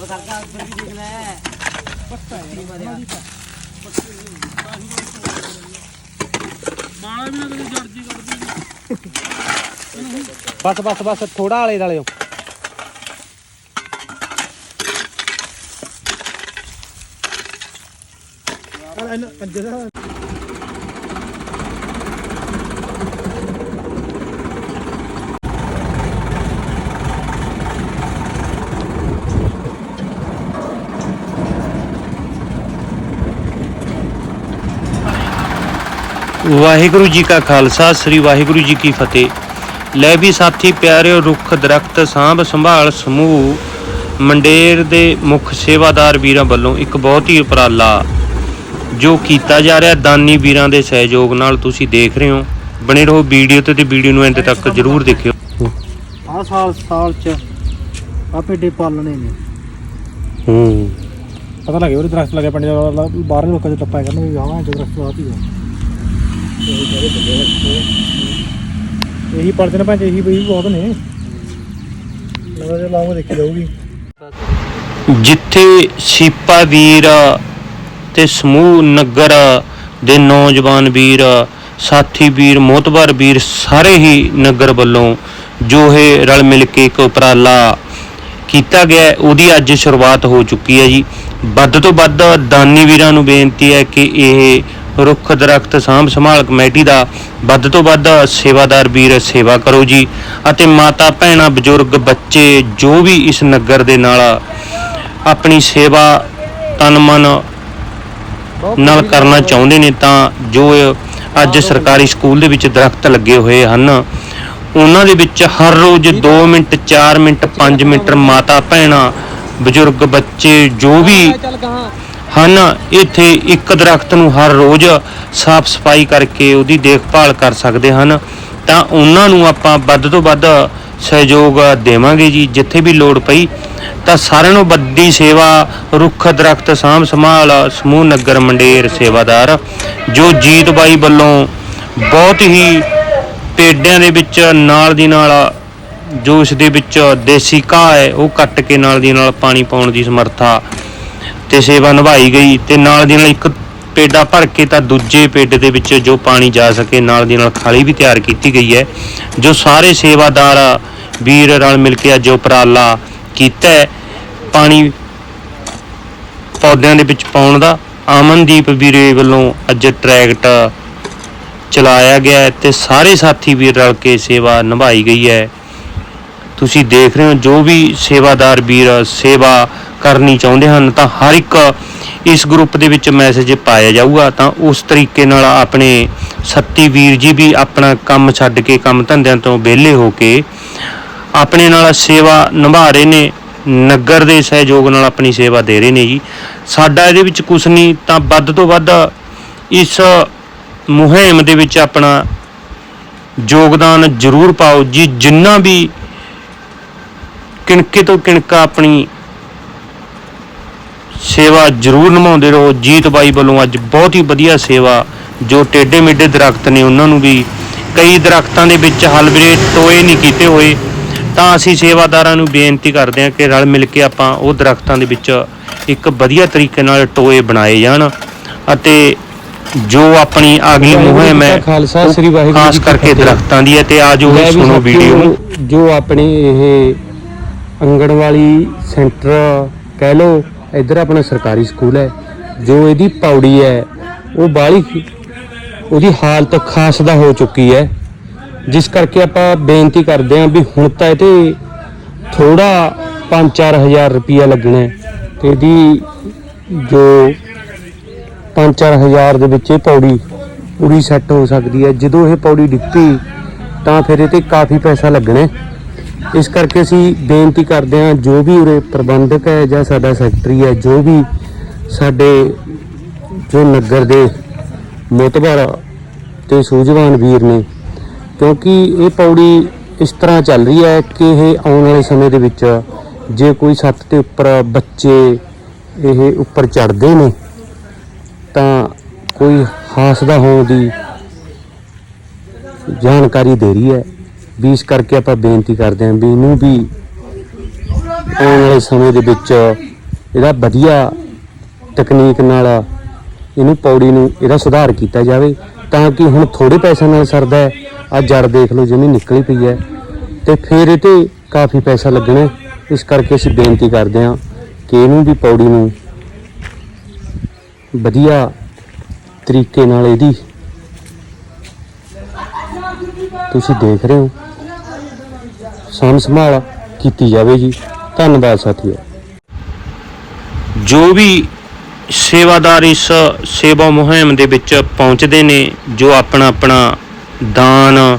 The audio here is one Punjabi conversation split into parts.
ਉਹ ਵੀ ਦੇਖ ਲੈ। ਮਰਿਆ ਮਾਲਾ ਵੀ ਨਾ ਬਸ ਬਸ ਬਸ ਥੋੜਾ ਆਲੇ ਦਾਲਿਓ। ਇਹਨਾਂ ਵਾਹਿਗੁਰੂ ਜੀ ਕਾ ਖਾਲਸਾ ਸ੍ਰੀ ਵਾਹਿਗੁਰੂ ਜੀ ਕੀ ਫਤਿਹ। ਲੈ ਵੀ ਸਾਥੀ ਪਿਆਰਿਓ ਰੁੱਖ ਦਰਖਤ ਸਾਂਭ ਸੰਭਾਲ ਸਮੂਹ ਮੰਡੇਰ ਦੇ ਮੁੱਖ ਸੇਵਾਦਾਰ ਵੀਰਾਂ ਵੱਲੋਂ ਇੱਕ ਬਹੁਤ ਹੀ ਉਪਰਾਲਾ ਜੋ ਕੀਤਾ ਜਾ ਰਿਹਾ ਦਾਨੀ ਵੀਰਾਂ ਦੇ ਸਹਿਯੋਗ ਨਾਲ ਤੁਸੀਂ ਦੇਖ ਰਹੇ ਹੋ। ਬਣੇ ਰਹੋ ਵੀਡੀਓ ਤੇ ਤੇ ਵੀਡੀਓ ਨੂੰ ਅੰਤ ਤੱਕ ਜਰੂਰ ਦੇਖਿਓ। ਆ ਸਾਲ ਸਾਲ ਚ ਆ ਪੇਡੇ ਪਾਲਣੇ ਨੇ। ਹੂੰ। ਪਤਾ ਲੱਗੇ ਉਹ ਦਰਖਤ ਲੱਗੇ ਪਿੰਡ ਦਾ ਬਾਹਰ ਲੋਕਾਂ ਦੇ ਟੱਪਾ ਕਰਨ ਵੀ ਹਾਂ ਜੋ ਦਰਖਤ ਆਤੀ ਹੈ ਇਹੀ ਪੜਦੇ ਨੇ ਭਾਂਜ ਇਹੀ ਵੀ ਬਹੁਤ ਨੇ। ਲਗਾ ਜੇ ਲਾਉਂਗੇ ਦੇਖੀ ਜਾਊਗੀ। ਜਿੱਥੇ ਸੀਪਾ ਵੀਰ ਤੇ ਸਮੂਹ ਨਗਰ ਦੇ ਨੌਜਵਾਨ ਵੀਰ, ਸਾਥੀ ਵੀਰ, ਮੋਤਬਰ ਵੀਰ ਸਾਰੇ ਹੀ ਨਗਰ ਵੱਲੋਂ ਜੋ ਇਹ ਰਲ ਮਿਲ ਕੇ ਇੱਕ ਉਪਰਾਲਾ ਕੀਤਾ ਗਿਆ ਉਹਦੀ ਅੱਜ ਸ਼ੁਰੂਆਤ ਹੋ ਚੁੱਕੀ ਹੈ ਜੀ। ਵੱਧ ਤੋਂ ਵੱਧ ਦਾਨੀ ਵੀਰਾਂ ਨੂੰ ਬੇਨਤੀ ਹੈ ਕਿ ਇਹ ਰੁੱਖ, ਦਰਖਤ, ਸਾਂਭ ਸੰਭਾਲ ਕਮੇਟੀ ਦਾ ਵੱਧ ਤੋਂ ਵੱਧ ਸੇਵਾਦਾਰ ਵੀਰ ਸੇਵਾ ਕਰੋ ਜੀ ਅਤੇ ਮਾਤਾ, ਭੈਣਾਂ, ਬਜ਼ੁਰਗ, ਬੱਚੇ ਜੋ ਵੀ ਇਸ ਨਗਰ ਦੇ ਨਾਲ ਆਪਣੀ ਸੇਵਾ ਤਨ ਮਨ ਨਾਲ ਕਰਨਾ ਚਾਹੁੰਦੇ ਨੇ ਤਾਂ ਜੋ ਅੱਜ ਸਰਕਾਰੀ ਸਕੂਲ ਦੇ ਵਿੱਚ ਦਰਖਤ ਲੱਗੇ ਹੋਏ ਹਨ, ਉਹਨਾਂ ਦੇ ਵਿੱਚ ਹਰ ਰੋਜ਼ 2 ਮਿੰਟ 4 ਮਿੰਟ 5 ਮਿੰਟ ਮਾਤਾ, ਭੈਣਾਂ, ਬਜ਼ੁਰਗ, ਬੱਚੇ ਜੋ ਵੀ ਹਨ। ਇੱਥੇ ਇੱਕ ਦਰਖਤ ਨੂੰ ਹਰ ਰੋਜ਼ ਸਾਫ਼ ਸਫ਼ਾਈ ਕਰਕੇ ਉਹਦੀ ਦੇਖਭਾਲ ਕਰ ਸਕਦੇ ਹਨ। ਤਾਂ ਉਹਨਾਂ ਨੂੰ ਆਪਾਂ ਵੱਧ ਤੋਂ ਵੱਧ ਸਹਿਯੋਗ ਦੇਵਾਂਗੇ ਜੀ, ਜਿੱਥੇ ਵੀ ਲੋੜ ਪਈ। ਤਾਂ ਸਾਰਿਆਂ ਨੂੰ ਵੱਡੀ ਸੇਵਾ, ਰੁੱਖ, ਦਰਖਤ, ਸਾਂਭ ਸੰਭਾਲ, ਸਮੂਹ ਨਗਰ ਮੰਡੇਰ ਸੇਵਾਦਾਰ, ਜੋ ਜੀਤ ਬਾਈ ਵੱਲੋਂ ਬਹੁਤ ਹੀ ਪੇਡਿਆਂ ਦੇ ਵਿੱਚ ਨਾਲ ਦੀ ਨਾਲ, ਜੋ ਇਸ ਦੇ ਵਿੱਚ ਦੇਸੀ ਘਾਹ ਹੈ, ਉਹ ਕੱਟ ਕੇ ਨਾਲ ਦੀ ਨਾਲ ਪਾਣੀ ਪਾਉਣ ਦੀ ਸਮਰੱਥਾ ਤੇ ਸੇਵਾ ਨਿਭਾਈ ਗਈ ਤੇ ਨਾਲ ਦੀ ਨਾਲ ਇੱਕ ਪੇਡਾ ਭਰ ਕੇ ਤਾਂ ਦੂਜੇ ਪੇਡ ਦੇ ਵਿੱਚ ਜੋ ਪਾਣੀ ਜਾ ਸਕੇ, ਨਾਲ ਦੀ ਨਾਲ ਖਾਲੀ ਵੀ ਤਿਆਰ ਕੀਤੀ ਗਈ ਹੈ। ਜੋ ਸਾਰੇ ਸੇਵਾਦਾਰ ਵੀਰ ਰਲ ਮਿਲ ਕੇ ਅੱਜ ਉਪਰਾਲਾ ਕੀਤਾ ਪਾਣੀ ਪੌਦਿਆਂ ਦੇ ਵਿੱਚ ਪਾਉਣ ਦਾ। ਆਮਨਦੀਪ ਵੀਰੇ ਵੱਲੋਂ ਅੱਜ ਟਰੈਕਟ ਚਲਾਇਆ ਗਿਆ ਹੈ ਤੇ ਸਾਰੇ ਸਾਥੀ ਵੀਰ ਰਲ ਕੇ ਸੇਵਾ ਨਿਭਾਈ ਗਈ ਹੈ। ਤੁਸੀਂ ਦੇਖ ਰਹੇ ਹੋ ਜੋ ਵੀ ਸੇਵਾਦਾਰ ਵੀਰ, ਸੇਵਾ ਕਰਨੀ ਚਾਹੁੰਦੇ ਹਨ, ਤਾਂ ਹਰ ਇੱਕ ਇਸ ਗਰੁੱਪ ਦੇ ਵਿੱਚ ਮੈਸੇਜ ਪਾਇਆ ਜਾਊਗਾ। ਤਾਂ ਉਸ ਤਰੀਕੇ ਨਾਲ ਆਪਣੇ ਸੱਤੀ ਵੀਰ ਜੀ ਵੀ ਆਪਣਾ ਕੰਮ ਛੱਡ ਕੇ ਕੰਮ ਧੰਦਿਆਂ ਤੋਂ ਵਿਹਲੇ ਹੋ ਕੇ ਆਪਣੇ ਨਾਲ ਸੇਵਾ ਨਿਭਾ ਰਹੇ ਨੇ, ਨਗਰ ਦੇ ਸਹਿਯੋਗ ਨਾਲ ਆਪਣੀ ਸੇਵਾ ਦੇ ਰਹੇ ਨੇ ਜੀ। ਸਾਡਾ ਇਹਦੇ ਵਿੱਚ ਕੁਝ ਨਹੀਂ, ਤਾਂ ਵੱਧ ਤੋਂ ਵੱਧ ਇਸ ਮੁਹਿੰਮ ਦੇ ਵਿੱਚ ਆਪਣਾ ਯੋਗਦਾਨ ਜ਼ਰੂਰ ਪਾਓ ਜੀ, ਜਿੰਨਾ ਵੀ ਕਿਣਕੇ ਤੋਂ ਕਿਣਕਾ ਆਪਣੀ ਸੇਵਾ ਜ਼ਰੂਰ ਨਿਭਾਉਂਦੇ ਰਹੋ। ਜੀਤ ਬਾਈ ਵੱਲੋਂ ਅੱਜ ਬਹੁਤ ਹੀ ਵਧੀਆ ਸੇਵਾ ਜੋ ਟੇਡੇ ਮੇਡੇ ਦਰਖਤ ਨੇ ਉਹਨਾਂ ਨੂੰ ਵੀ ਕਈ ਦਰਖਤਾਂ ਦੇ ਵਿੱਚ ਹਲਬਰੇ ਟੋਏ ਨਹੀਂ ਕੀਤੇ ਹੋਏ। ਤਾਂ ਅਸੀਂ ਸੇਵਾਦਾਰਾਂ ਨੂੰ ਬੇਨਤੀ ਕਰਦੇ ਹਾਂ ਕਿ ਰਲ ਮਿਲ ਕੇ ਆਪਾਂ ਉਹ ਦਰਖਤਾਂ ਦੇ ਵਿੱਚ ਇੱਕ ਵਧੀਆ ਤਰੀਕੇ ਨਾਲ ਟੋਏ ਬਣਾਏ ਜਾਣ ਅਤੇ ਜੋ ਆਪਣੀ ਅਗਲੀ ਮੁਹਿੰਮ ਹੈ ਖਾਲਸਾ ਸ੍ਰੀ ਵਾਹਿਗੁਰੂ ਖਾਸ ਕਰਕੇ। ਦਰਖਤਾਂ ਦੀ ਹੈ ਤੇ ਆਜੋ ਸੁਣੋ ਵੀਡੀਓ। ਜੋ ਆਪਣੀ ਇਹ ਅੰਗਣਵਾੜੀ ਸੈਂਟਰ ਕਹਿ ਲੋ ਇੱਧਰ ਆਪਣਾ ਸਰਕਾਰੀ ਸਕੂਲ ਹੈ, ਜੋ ਇਹਦੀ ਪੌੜੀ ਹੈ, ਉਹ ਬਾਹਲੀ ਉਹਦੀ ਹਾਲਤ ਖਾਸ ਦਾ ਹੋ ਚੁੱਕੀ ਹੈ। ਜਿਸ ਕਰਕੇ ਆਪਾਂ ਬੇਨਤੀ ਕਰਦੇ ਹਾਂ ਵੀ ਹੁਣ ਤਾਂ ਇਹ ਤੇ ਥੋੜਾ 5-4000 ਰੁਪਿਆ ਲੱਗਣਾ ਹੈ ਤੇ ਇਹਦੀ ਜੋ 5-4000 ਦੇ ਵਿੱਚ ਇਹ ਪੌੜੀ ਪੂਰੀ ਸੈੱਟ ਹੋ ਸਕਦੀ ਹੈ। ਜਦੋਂ ਇਹ ਪੌੜੀ ਡਿੱਪੀ ਤਾਂ ਫਿਰ ਇਹ ਤੇ ਕਾਫੀ ਪੈਸਾ ਲੱਗਣਾ ਇਸ ਕਰਕੇ ਅਸੀਂ ਬੇਨਤੀ ਕਰਦੇ ਹਾਂ, ਜੋ ਵੀ ਉਰੇ ਪ੍ਰਬੰਧਕ ਹੈ ਜਾਂ ਸਾਡਾ ਸੈਕਟਰੀ ਹੈ, ਜੋ ਵੀ ਸਾਡੇ ਜੋ ਨਗਰ ਦੇ ਮੋਤਬਰ ਤੇ ਸੂਝਵਾਨ ਵੀਰ ਨੇ, ਕਿਉਂਕਿ ਇਹ ਪੌੜੀ ਇਸ ਤਰ੍ਹਾਂ ਚੱਲ ਰਹੀ ਹੈ ਕਿ ਇਹ ਆਉਣ ਵਾਲੇ ਸਮੇਂ ਦੇ ਵਿੱਚ ਜੇ ਕੋਈ ਛੱਤ ਦੇ ਉੱਪਰ ਬੱਚੇ ਇਹ ਉੱਪਰ ਚੜਦੇ ਨੇ, ਤਾਂ ਕੋਈ ਹਾਸਦਾ ਹੋਣ ਦੀ ਜਾਣਕਾਰੀ ਦੇ ਰਹੀ ਹੈ। ਵੀ ਇਸ ਕਰਕੇ ਆਪਾਂ ਬੇਨਤੀ ਕਰਦੇ ਹਾਂ ਵੀ ਇਹਨੂੰ ਵੀ ਆਉਣ ਵਾਲੇ ਸਮੇਂ ਦੇ ਵਿੱਚ ਇਹਦਾ ਵਧੀਆ ਤਕਨੀਕ ਨਾਲ ਇਹਨੂੰ ਪੌੜੀ ਨੂੰ ਇਹਦਾ ਸੁਧਾਰ ਕੀਤਾ ਜਾਵੇ, ਤਾਂ ਕਿ ਹੁਣ ਥੋੜੇ ਪੈਸੇ ਨਾਲ ਸਰਦਾ ਹੈ ਆ ਜੜ ਦੇਖ ਲਓ ਜਿਵੇਂ ਨਿਕਲੀ ਪਈ ਹੈ, ਤੇ ਫਿਰ ਇਹ ਤੇ ਕਾਫੀ ਪੈਸਾ ਲੱਗਣਾ ਇਸ ਕਰਕੇ ਅਸੀਂ ਬੇਨਤੀ ਕਰਦੇ ਹਾਂ ਕਿ ਇਹਨੂੰ ਵੀ ਪੌੜੀ ਨੂੰ ਵਧੀਆ ਤਰੀਕੇ ਨਾਲ ਇਹਦੀ ਤੁਸੀਂ ਦੇਖ ਰਹੇ ਹੋ। ਸਾਂਭ ਸੰਭਾਲ ਕੀਤੀ ਜਾਵੇਗੀ ਧੰਨਵਾਦ ਸਾਥੀਓ। ਜੋ ਵੀ ਸੇਵਾਦਾਰ ਇਸ ਸੇਵਾ ਮੁਹਿੰਮ ਦੇ ਵਿੱਚ ਪਹੁੰਚਦੇ ਨੇ, ਜੋ ਆਪਣਾ ਆਪਣਾ ਦਾਨ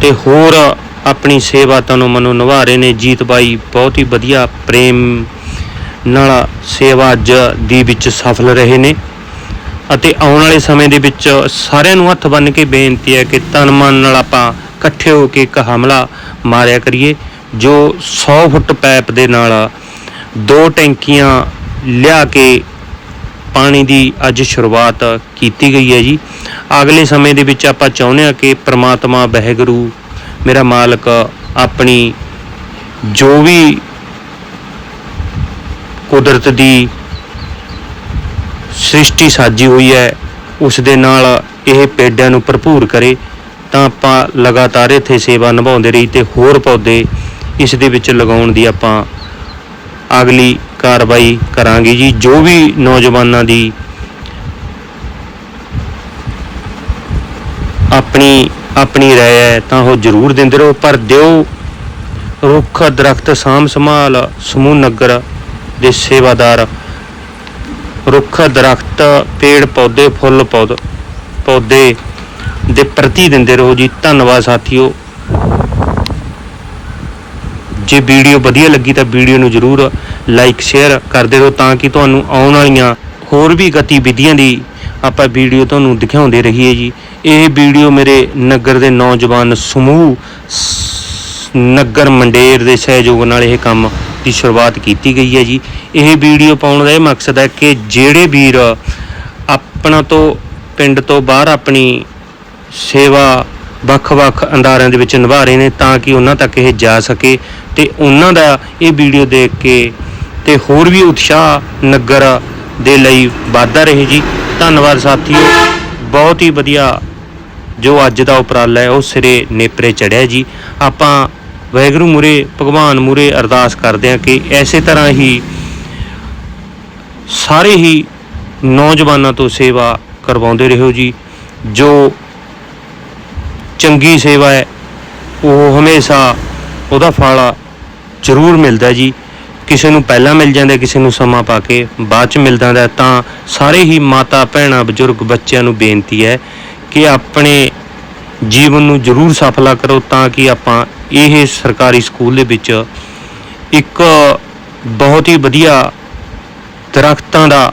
ਤੇ ਹੋਰ ਆਪਣੀ ਸੇਵਾ ਤਨੋਂ ਮਨੋਂ ਨਿਭਾ ਰਹੇ ਨੇ, ਜੀਤ ਬਾਈ ਬਹੁਤ ਹੀ ਵਧੀਆ ਪ੍ਰੇਮ ਨਾਲ ਸੇਵਾ ਅੱਜ ਦੀ ਵਿੱਚ ਸਫਲ ਰਹੇ ਨੇ। ਅਤੇ ਆਉਣ ਵਾਲੇ ਸਮੇਂ ਦੇ ਵਿੱਚ ਸਾਰਿਆਂ ਨੂੰ ਹੱਥ ਬੰਨ੍ਹ ਕੇ ਬੇਨਤੀ ਹੈ ਕਿ ਤਨ ਮਨ ਨਾਲ ਆਪਾਂ ਇਕੱਠੇ ਹੋ ਕੇ ਇੱਕ ਹਮਲਾ ਮਾਰਿਆ ਕਰੀਏ, ਜੋ 100 ਫੁੱਟ ਪਾਈਪ ਦੇ ਨਾਲ ਦੋ ਟੈਂਕੀਆਂ ਲਿਆ ਕੇ ਪਾਣੀ ਦੀ ਅੱਜ ਸ਼ੁਰੂਆਤ ਕੀਤੀ ਗਈ ਹੈ ਜੀ। ਅਗਲੇ ਸਮੇਂ ਦੇ ਵਿੱਚ ਆਪਾਂ ਚਾਹੁੰਦੇ ਹਾਂ ਕਿ ਪ੍ਰਮਾਤਮਾ, ਵਾਹਿਗੁਰੂ, ਮੇਰਾ ਮਾਲਕ ਆਪਣੀ ਜੋ ਵੀ ਕੁਦਰਤ ਦੀ ਸ੍ਰਿਸ਼ਟੀ ਸਾਜੀ ਹੋਈ ਹੈ, ਉਸ ਦੇ ਨਾਲ ਇਹ ਪੇਡਿਆਂ ਨੂੰ ਭਰਪੂਰ ਕਰੇ, ਤਾਂ ਆਪਾਂ ਲਗਾਤਾਰ ਇੱਥੇ ਸੇਵਾ ਨਿਭਾਉਂਦੇ ਰਹੀ ਤੇ ਹੋਰ ਪੌਦੇ ਇਸ ਦੇ ਵਿੱਚ ਲਗਾਉਣ ਦੀ ਆਪਾਂ ਅਗਲੀ ਕਾਰਵਾਈ ਕਰਾਂਗੇ ਜੀ। ਜੋ ਵੀ ਨੌਜਵਾਨਾਂ ਦੀ ਆਪਣੀ ਆਪਣੀ ਰਾਏ ਹੈ, ਤਾਂ ਉਹ ਜ਼ਰੂਰ ਦਿੰਦੇ ਰਹੋ। ਪਰ ਦਿਓ ਰੁੱਖ, ਦਰਖਤ ਸਾਂਭ ਸੰਭਾਲ ਸਮੂਹ ਨਗਰ ਦੇ ਸੇਵਾਦਾਰ ਰੁੱਖ, ਦਰਖਤ, ਪੇੜ, ਪੌਦੇ, ਫੁੱਲ, ਪੌਦ ਪੌਦੇ ਦੇ ਪ੍ਰਤੀ ਦਿੰਦੇ ਰਹੋ ਜੀ। ਧੰਨਵਾਦ ਸਾਥੀਓ। ਜੇ ਵੀਡੀਓ ਵਧੀਆ ਲੱਗੀ ਤਾਂ ਵੀਡੀਓ ਨੂੰ ਜਰੂਰ ਲਾਈਕ, ਸ਼ੇਅਰ ਕਰਦੇ ਰਹੋ ਤਾਂ ਕਿ ਤੁਹਾਨੂੰ ਆਉਣ ਵਾਲੀਆਂ ਹੋਰ ਵੀ ਗਤੀਵਿਧੀਆਂ ਦੀ ਆਪਾਂ ਵੀਡੀਓ ਤੁਹਾਨੂੰ ਦਿਖਾਉਂਦੇ ਰਹੀਏ ਜੀ। ਇਹ ਵੀਡੀਓ ਮੇਰੇ ਨਗਰ ਦੇ ਨੌਜਵਾਨ ਸਮੂਹ ਨਗਰ ਮੰਡੇਰ ਦੇ ਸਹਿਯੋਗ ਨਾਲ ਇਹ ਕੰਮ ਦੀ ਸ਼ੁਰੂਆਤ ਕੀਤੀ ਗਈ ਹੈ ਜੀ। ਇਹ ਵੀਡੀਓ ਪਾਉਣ ਦਾ ਇਹ ਮਕਸਦ ਹੈ ਕਿ ਜਿਹੜੇ ਵੀਰ ਆਪਣਾ ਤੋਂ ਪਿੰਡ ਤੋਂ ਬਾਹਰ ਆਪਣੀ ਸੇਵਾ ਵੱਖ-ਵੱਖ ਅੰਦਾਰਿਆਂ ਦੇ ਵਿੱਚ ਨਿਭਾ ਰਹੇ ਨੇ ਤਾਂ ਕਿ ਉਹਨਾਂ ਤੱਕ ਇਹ ਜਾ ਸਕੇ ਤੇ ਉਹਨਾਂ ਦਾ ਇਹ ਵੀਡੀਓ ਦੇਖ ਕੇ ਤੇ ਹੋਰ ਵੀ ਉਤਸ਼ਾਹ ਨਗਰ ਦੇ ਲਈ ਵਾਧਾ ਰਹੇ ਜੀ। ਧੰਨਵਾਦ ਸਾਥੀਓ। ਬਹੁਤ ਹੀ ਵਧੀਆ ਜੋ ਅੱਜ ਦਾ ਉਪਰਾਲਾ ਹੈ, ਉਹ ਸਿਰੇ ਨੇਪਰੇ ਚੜਿਆ ਜੀ। ਆਪਾਂ ਵਾਹਿਗੁਰੂ ਮੂਰੇ, ਭਗਵਾਨ ਮੂਰੇ ਅਰਦਾਸ ਕਰਦੇ ਹਾਂ ਕਿ ਐਸੇ ਤਰ੍ਹਾਂ ਹੀ ਸਾਰੇ ਹੀ ਨੌਜਵਾਨਾਂ ਤੋਂ ਸੇਵਾ ਕਰਵਾਉਂਦੇ ਰਹੋ ਜੀ ਜੋ ਚੰਗੀ ਸੇਵਾ ਹੈ, ਉਹ ਹਮੇਸ਼ਾ ਉਹਦਾ ਫਲ ਜ਼ਰੂਰ ਮਿਲਦਾ ਜੀ ਕਿਸੇ ਨੂੰ ਪਹਿਲਾਂ ਮਿਲ ਜਾਂਦਾ, ਕਿਸੇ ਨੂੰ ਸਮਾਂ ਪਾ ਕੇ ਬਾਅਦ ਚ ਮਿਲ ਜਾਂਦਾ ਹੈ। ਤਾਂ ਸਾਰੇ ਹੀ ਮਾਤਾ, ਭੈਣਾਂ, ਬਜ਼ੁਰਗ ਬੱਚਿਆਂ ਨੂੰ ਬੇਨਤੀ ਹੈ ਕਿ ਆਪਣੇ ਜੀਵਨ ਨੂੰ ਜ਼ਰੂਰ ਸਫਲਾ ਕਰੋ ਤਾਂ ਕਿ ਆਪਾਂ ਇਹ ਸਰਕਾਰੀ ਸਕੂਲ ਦੇ ਵਿੱਚ ਇੱਕ ਬਹੁਤ ਹੀ ਵਧੀਆ ਦਰਖਤਾਂ ਦਾ